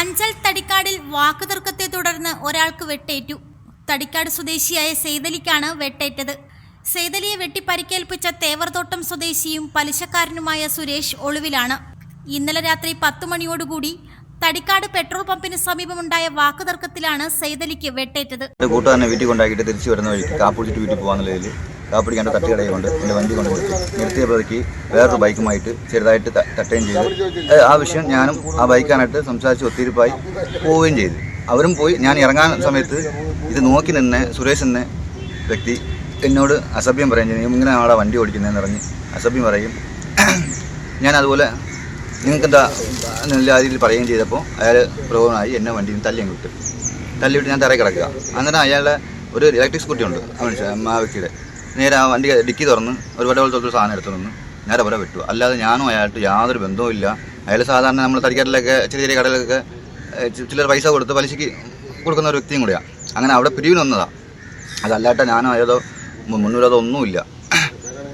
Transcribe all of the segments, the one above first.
അഞ്ചൽ തടിക്കാടിൽ വാക്കുതർക്കത്തെ തുടർന്ന് ഒരാൾക്ക് വെട്ടേറ്റു. തടിക്കാട് സ്വദേശിയായ സെയ്തലിക്കാണ് വെട്ടേറ്റത്. സെയ്തലിയെ വെട്ടി പരിക്കേൽപ്പിച്ച തേവർതോട്ടം സ്വദേശിയും പലിശക്കാരനുമായ സുരേഷ് ഒളിവിലാണ്. ഇന്നലെ രാത്രി പത്തു മണിയോടുകൂടി തടിക്കാട് പെട്രോൾ പമ്പിന് സമീപമുണ്ടായ വാക്കുതർക്കത്തിലാണ് സെയ്തലിക്ക് വെട്ടേറ്റത്. കൂട്ടുകാരനെ വീട്ടിൽ കൊണ്ടാക്കിയിട്ട് തിരിച്ചു വരുന്ന വഴിക്ക് കാപ്പുടിച്ചിട്ട് വീട്ടിൽ പോകാൻ കാപ്പിടിക്കാണ്ട് തട്ടുകടയിൽ കൊണ്ട് എന്റെ വണ്ടി കൊണ്ട് നിർത്തി. നിർത്തിയപ്പോഴേക്ക് വേറൊരു ബൈക്കുമായിട്ട് ചെറുതായിട്ട് തട്ടുകയും ചെയ്ത്. ആ വിഷയം ഞാനും ആ ബൈക്കാനായിട്ട് സംസാരിച്ച് ഒത്തിരിപ്പായി പോവുകയും ചെയ്തു. അവരും പോയി. ഞാൻ ഇറങ്ങാൻ സമയത്ത് ഇത് നോക്കി നിന്നെ സുരേഷ് എന്ന വ്യക്തി എന്നോട് അസഭ്യം പറയും ചെയ്യും "നീ ഇങ്ങനെ ആളെ വണ്ടി ഓടിക്കുന്നതെന്ന് പറഞ്ഞ് അസഭ്യം പറയും. ഞാൻ അതുപോലെ നിങ്ങൾക്ക് എന്താ നല്ല രീതിയിൽ പറയുകയും ചെയ്തപ്പോൾ അയാൾ പ്രകോപനമായി എന്നെ വണ്ടിയിൽ നിന്ന് തല്ലി അങ്ങ് വിട്ടു. തല്ലിവിട്ട് ഞാൻ തറയിൽ കിടക്കുക. അന്നേരം അയാളുടെ ഒരു ഇലക്ട്രിക് സ്കൂട്ടി ഉണ്ട് ആ മനുഷ്യ ആ വ്യക്തിയുടെ നേരെ ആ വണ്ടി ഡിക്കി തുറന്ന് ഒരു വട ഒരു സാധനം എടുത്തു നിന്ന് നേരെ വരെ വിട്ടു. അല്ലാതെ ഞാനും അയാൾക്ക് യാതൊരു ബന്ധവും ഇല്ല. അയാൾ സാധാരണ നമ്മൾ തടിക്കാട്ടിലൊക്കെ ചെറിയ ചെറിയ കടയിലൊക്കെ ചിലർ പൈസ കൊടുത്ത് പലിശയ്ക്ക് കൊടുക്കുന്ന ഒരു വ്യക്തിയും കൂടിയാണ് അങ്ങനെ അവിടെ പിരിവിന് വന്നതാണ് അതല്ലാട്ട ഞാനോ അയാളോ മുന്നൂരതോ ഒന്നുമില്ല.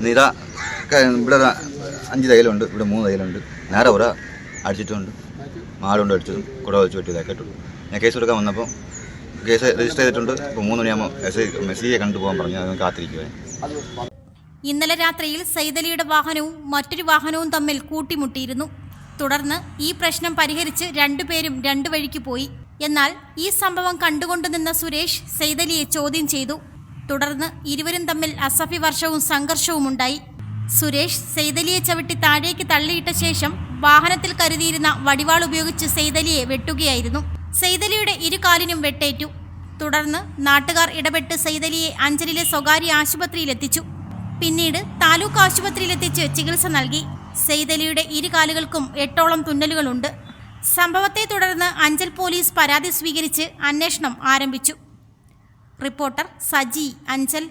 നിര ഇവിടെ അഞ്ച് തൈലുണ്ട് ഇവിടെ മൂന്ന് തൈലുണ്ട് നേരെ ഒര അടിച്ചിട്ടുണ്ട്. മാടുണ്ട് അടിച്ചതും കുട വെച്ച് വെട്ടിയതൊക്കെ ഇട്ടുണ്ട് ഞാൻ കേസ് കൊടുക്കാൻ വന്നപ്പോൾ കേസ് രജിസ്റ്റർ ചെയ്തിട്ടുണ്ട്. ഇപ്പോൾ മൂന്ന് മണിയാകുമ്പോൾ എസ് മെസ്സേജ് കണ്ടു പോകാൻ പറഞ്ഞു അത് കാത്തിരിക്കുവേ ഇന്നലെ രാത്രിയിൽ സൈതലിയുടെ വാഹനവും മറ്റൊരു വാഹനവും തമ്മിൽ കൂട്ടിമുട്ടിയിരുന്നു. തുടർന്ന് ഈ പ്രശ്നം പരിഹരിച്ച് രണ്ടുപേരും രണ്ടു വഴിക്ക് പോയി. എന്നാൽ ഈ സംഭവം കണ്ടുകൊണ്ടു നിന്ന സുരേഷ് സൈതലിയെ ചോദ്യം ചെയ്തു. തുടർന്ന് ഇരുവരും തമ്മിൽ അസഫി അസഭ്യവർഷവും സംഘർഷവും ഉണ്ടായി. സുരേഷ് സൈതലിയെ ചവിട്ടി താഴേക്ക് തള്ളിയിട്ട ശേഷം വാഹനത്തിൽ കരുതിയിരുന്ന വടിവാൾ ഉപയോഗിച്ച് സൈതലിയെ വെട്ടുകയായിരുന്നു. സൈതലിയുടെ ഇരു കാലിനും വെട്ടേറ്റു. തുടർന്ന് നാട്ടുകാർ ഇടപെട്ട് സെയ്തലിയെ അഞ്ചലിലെ സ്വകാര്യ ആശുപത്രിയിലെത്തിച്ചു. പിന്നീട് താലൂക്ക് ആശുപത്രിയിലെത്തിച്ച് ചികിത്സ നൽകി. സെയ്തലിയുടെ ഇരു കാലുകൾക്കും എട്ടോളം തുന്നലുകളുണ്ട്. സംഭവത്തെ തുടർന്ന് അഞ്ചൽ പോലീസ് പരാതി സ്വീകരിച്ച് അന്വേഷണം ആരംഭിച്ചു. റിപ്പോർട്ടർ സജി അഞ്ചൽ.